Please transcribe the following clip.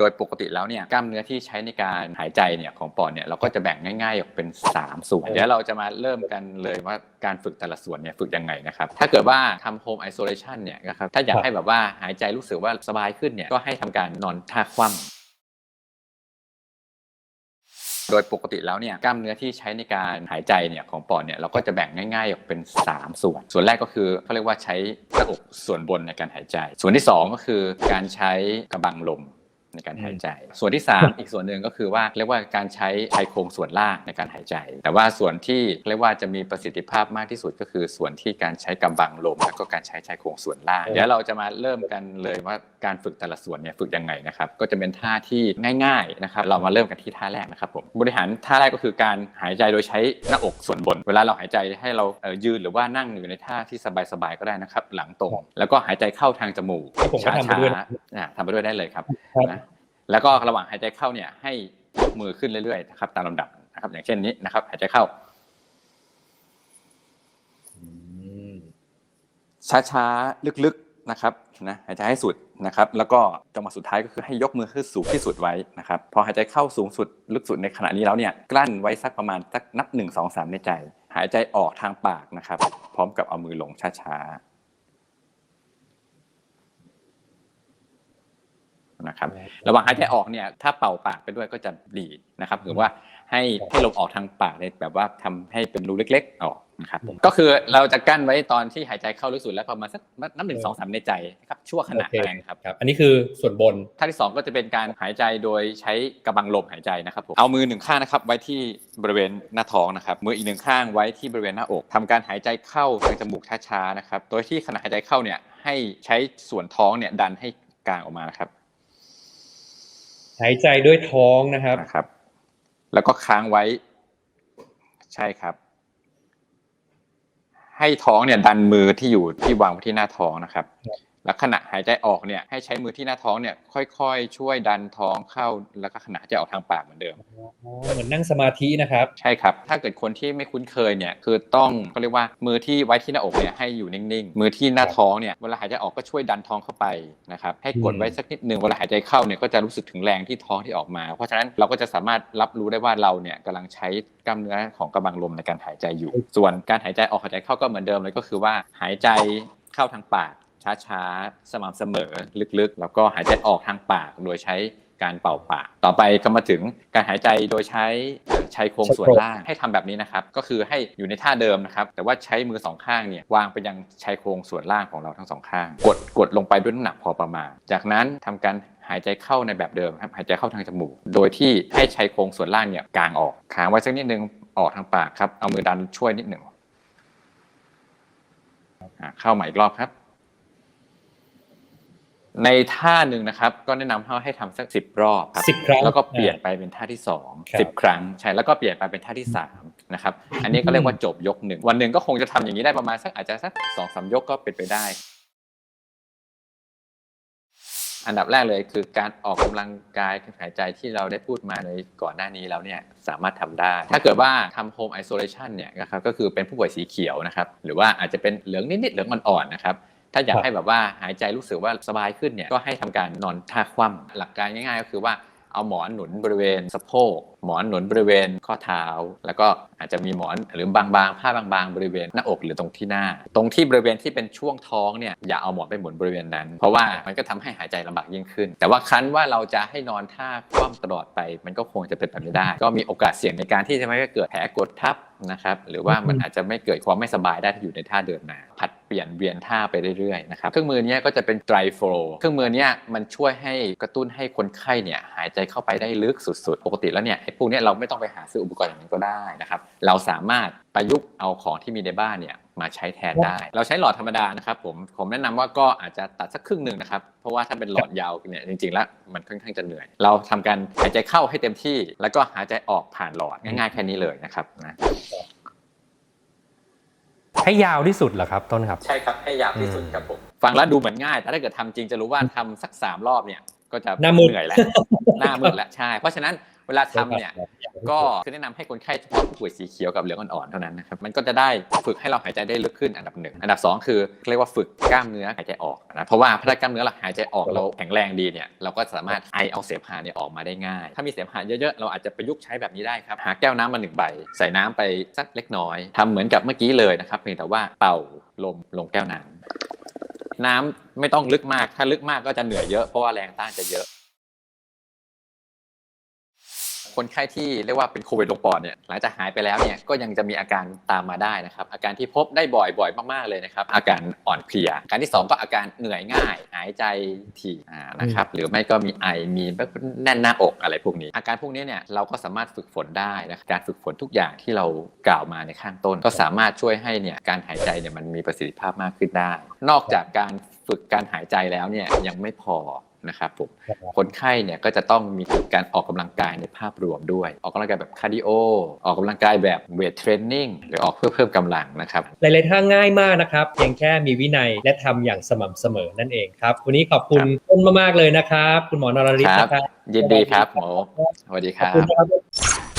โดยปกติแล้วเนี่ยกล้ามเนื้อที่ใช้ในการหายใจเนี่ยของปอดเนี่ยเราก็จะแบ่งง่ายๆออกเป็น 3 ส่วน เดี๋ยวเราจะมาเริ่มกันเลยว่าการฝึกแต่ละส่วนเนี่ยฝึกยังไงนะครับถ้าเกิดว่าทำโฮมไอโซเลชันเนี่ยนะครับถ้าอยากให้แบบว่าหายใจรู้สึกว่าสบายขึ้นเนี่ยก็ให้ทำการนอนท่าคว่ำโดยปกติแล้วเนี่ยกล้ามเนื้อที่ใช้ในการหายใจเนี่ยของปอดเนี่ยเราก็จะแบ่งง่ายๆออกเป็น 3 ส่วน ส่วนแรกก็คือเขาเรียกว่าใช้หน้าอกส่วนบนในการหายใจ ส่วนที่ 2 ก็คือการใช้กระบังลม ในการหายใจ ส่วนที่ 3 อีกส่วนหนึ่งก็คือว่าเรียกว่าการใช้ชายโครงส่วนล่างในการหายใจ แต่ว่าส่วนที่เรียกว่าจะมีประสิทธิภาพมากที่สุดก็คือส่วนที่การใช้กำบังลมแล้วก็การใช้ชายโครงส่วนล่าง เดี๋ยวเราจะมาเริ่มกันเลยว่าการฝึกแต่ละส่วนเนี่ยฝึกยังไงนะครับก็จะเป็นท่าที่ง่ายๆนะครับเรามาเริ่มกันที่ท่าแรกนะครับผมบริหารท่าแรกก็คือการหายใจโดยใช้หน้าอกส่วนบน เวลาเราหายใจให้เราเอ่อยืนหรือว่านั่งอยู่ในท่าที่สบายๆก็ได้นะครับหลังตรง แล้วก็หายใจเข้าทางจมูกผมก็ช้าทำไปด้วยนะๆอ่าทำไปด้วยได้เลยครับครับนะ แล้วก็ระหว่างหายใจเข้าเนี่ยให้ยกมือขึ้นเรื่อยๆนะครับตามลำดับนะครับ อย่างเช่นนี้นะครับ หายใจเข้าช้าๆลึกๆนะครับนะหายใจให้สุดนะครับ แล้วก็จังหวะสุดท้ายก็คือให้ยกมือขึ้นสูงที่สุดไว้นะครับ พอหายใจเข้าสูงสุดลึกสุดในขณะนี้แล้วเนี่ยกลั้นไว้สักประมาณสักนับหนึ่งสองสามในใจ หายใจออกทางปากนะครับ พร้อมกับเอามือลงช้าๆ นะครับระหว่างหายใจออกเนี่ยถ้าเป่าปากไปด้วยก็จะดีนะครับหรือว่าให้ให้ลมออกทางปากเนี่ยแบบว่าทำให้เป็นรูเล็ก ๆ ออกนะครับก็คือเราจะกั้นไว้ตอนที่หายใจเข้าลึกสุดแล้วประมาณสักนับหนึ่งสองสามในใจนะครับชั่วขณะโอเคแรงครับครับอันนี้คือส่วนบนท่าที่สองก็จะเป็นการหายใจโดยใช้กระบังลมหายใจนะครับผมเอามือหนึ่งข้างนะครับไว้ที่บริเวณหน้าท้องนะครับมืออีกหนึ่งข้างไว้ที่บริเวณหน้าอกทำการหายใจเข้าทางจมูกช้าๆนะครับโดยที่ขณะหายใจเข้าเนี่ยให้ใช้ส่วนท้องเนี่ยดันให้กลางออกมานะครับ หายใจด้วยท้องนะครับนะครับ แล้วก็ค้างไว้ ใช่ครับ ให้ท้องเนี่ย ดันมือที่อยู่ที่วางไว้ที่หน้าท้องนะครับ ล้วขณะหายใจออกเนี่ยให้ใช้มือที่หน้าท้องเนี่ยค่อยๆ ช่วยดันท้องเข้าแล้วก็ขณะหายใจออกทางปากเหมือนเดิมอ๋อเหมือนนั่งสมาธินะครับใช่ครับ ถ้าเกิดคนที่ไม่คุ้นเคยเนี่ยคือต้องก็เรียกว่ามือที่ไว้ที่หน้าอกเนี่ยให้อยู่นิ่งๆ มือที่หน้าท้องเนี่ยเวลาหายใจออกก็ช่วยดันท้องเข้าไปนะครับให้กดไว้สักนิดหนึ่งเวลาหายใจเข้าเนี่ยก็จะรู้สึกถึงแรงที่ท้องที่ออกมา เพราะฉะนั้นเราก็จะสามารถรับรู้ได้ว่าเราเนี่ยกำลังใช้กล้ามเนื้อของกระบังลมในการหายใจอยู่ ส่วนการหายใจออกหายใจเข้าก็เหมือนเดิมเลยก็คือว่าหายใจเข้าทางปาก ช้าๆ สม่ำเสมอลึกๆ แล้วก็หายใจออกทางปากโดยใช้การเป่าปาก ต่อไปก็มาถึงการหายใจโดยใช้ชายโครงส่วนล่างให้ทำแบบนี้นะครับ ก็คือให้อยู่ในท่าเดิมนะครับ แต่ว่าใช้มือสองข้างเนี่ยวางไปยังชายโครงส่วนล่างของเราทั้งสองข้าง กดกดลงไปด้วยน้ำหนักพอประมาณ จากนั้นทำการหายใจเข้าในแบบเดิมครับหายใจเข้าทางจมูก โดยที่ให้ชายโครงส่วนล่างเนี่ยกางออกค้างไว้สักนิดนึงออกทางปากครับ เอามือดันช่วยนิดหนึ่งเข้าใหม่อีกรอบครับ ในท่าหนึ่งนะครับ ก็แนะนำให้ให้ทำสักสิบรอบครับสิบครั้งแล้วก็เปลี่ยนไปเป็นท่าที่สองครับสิบครั้งใช่แล้วก็เปลี่ยนไปเป็นท่าที่สามนะครับอันนี้ก็เรียกว่าจบยกหนึ่งวันหนึ่งก็คงจะทำอย่างนี้ได้ประมาณสักอาจจะสักสองสามยกก็เป็นไปได้ อันดับแรกเลยคือการออกกำลังกายหายใจที่เราได้พูดมาในก่อนหน้านี้แล้วเนี่ยสามารถทำได้ ถ้าเกิดว่าทำโฮมไอโซเลชันเนี่ยนะครับก็คือเป็นผู้ป่วยสีเขียวนะครับหรือว่าอาจจะเป็นเหลืองนิดๆเหลืองอ่อนๆนะครับ ถ้าอยากครับให้แบบว่าหายใจรู้สึกว่าสบายขึ้นเนี่ยก็ให้ทำการนอนท่าคว่ำหลักการง่ายๆ ก็คือว่าเอาหมอนหนุนบริเวณสะโพก หมอนหนุนบริเวณข้อเท้า แล้วก็อาจจะมีหมอนหรือบางๆผ้าบางๆ บริเวณหน้าอกหรือตรงที่หน้า ตรงที่บริเวณที่เป็นช่วงท้องเนี่ยอย่าเอาหมอนไปหมุนบริเวณนั้น เพราะว่ามันก็ทำให้หายใจลำบากยิ่งขึ้น แต่ว่าครั้นว่าเราจะให้นอนท่าคว่ำตลอดไป มันก็คงจะเป็นแบบไม่ได้ ก็มีโอกาสเสี่ยงในการที่จะไม่เกิดแผลกดทับนะครับหรือว่ามันอาจจะไม่เกิดความไม่สบายได้ถ้าอยู่ในท่าเดินนานผัดเปลี่ยนเวียนท่าไปเรื่อยๆนะครับเครื่องมือนี้ก็จะเป็นไตรโฟลเครื่องมือนี้มันช่วยให้กระตุ้นให้คนไข้เนี่ยหายใจเข้าไปได้ลึกสุดๆ ปกติแล้วเนี่ยพวกเนี้ยเราไม่ต้องไปหาซื้ออุปกรณ์อย่างนั้นก็ได้นะครับ เราสามารถประยุกต์เอาของที่มีในบ้านเนี่ยมาใช้แทนได้ เราใช้หลอดธรรมดานะครับผมผมแนะนำว่าก็อาจจะตัดสักครึ่งหนึ่งนะครับ เพราะว่าถ้าเป็นหลอดยาวเนี่ยจริงๆแล้วมันค่อนข้างจะเหนื่อย เราทำการหายใจเข้าให้เต็มที่ แล้วก็หายใจออกผ่านหลอดง่ายๆแค่นี้เลยนะครับนะให้ยาวที่สุดเหรอครับต้นครับ ใช่ครับให้ยาวที่สุดอืมครับผมฟังแล้วดูเหมือนง่ายแต่ถ้าเกิดทำจริงจะรู้ว่าทำสักสามรอบเนี่ยก็จะหน้ามืดเหนื่อยแล้วหน้ามืดแล้วใช่ เพราะฉะนั้น เวลาทำเนี่ยก็คือแนะนำให้คนไข้เฉพาะผู้ป่วยสีเขียวกับเหลืองอ่อนๆเท่านั้นนะครับมันก็จะได้ฝึกให้เราหายใจได้ลึกขึ้นอันดับหนึ่งอันดับสองคือเรียกว่าฝึกกล้ามเนื้อหายใจออกนะเพราะว่าถ้ากล้ามเนื้อเราหายใจออกเราแข็งแรงดีเนี่ยเราก็สามารถไอเอาเสมหะเนี่ยออกมาได้ง่าย ถ้ามีเสมหะเยอะๆเราอาจจะประยุกต์ใช้แบบนี้ได้ครับหาแก้วน้ำมาหนึ่งใบ ใส่น้ำไปสักเล็กน้อยทำเหมือนกับเมื่อกี้เลยนะครับเพียงแต่ว่าเป่าลมลงแก้วน้ำน้ำไม่ต้องลึกมาก ถ้าลึกมากก็จะเหนื่อยเยอะเพราะว่าแรงต้านจะเยอะ คนไข้ที่เรียกว่าเป็นโควิดลงปอดเนี่ยหลังจากหายไปแล้วเนี่ยก็ยังจะมีอาการตามมาได้นะครับอาการที่พบได้บ่อยบ่อยมากๆเลยนะครับอาการอ่อนเพลียอาการที่สองก็อาการเหนื่อยง่าย หายใจถี่อ่านะครับหรือไม่ก็มีไอมีแบบแน่นหน้าอกอะไรพวกนี้ อาการพวกนี้เนี่ยเราก็สามารถฝึกฝนได้นะครับการฝึกฝนทุกอย่างที่เรากล่าวมาในข้างต้น ก็สามารถช่วยให้เนี่ยการหายใจเนี่ยมันมีประสิทธิภาพมากขึ้นได้ นอกจากการฝึกการหายใจแล้วเนี่ยยังไม่พอ นะครับผมคนไข้เนี่ยก็จะต้องมีการออกกำลังกายในภาพรวมด้วย ออกกำลังกายแบบคาร์ดิโอออกกำลังกายแบบเวทเทรนนิ่งหรือออกเพื่อเพิ่มกำลังนะครับหลายๆท่าง่ายมากนะครับเพียงแค่มีวินัยและทำอย่างสม่ำเสมอนั่นเองครับวันนี้ขอบคุณต้นมากๆเลยนะครับ คุณหมอนรฤทธิ์นะครับยินดีครับหมอสวัสดีคขอบรับคุณนะครับ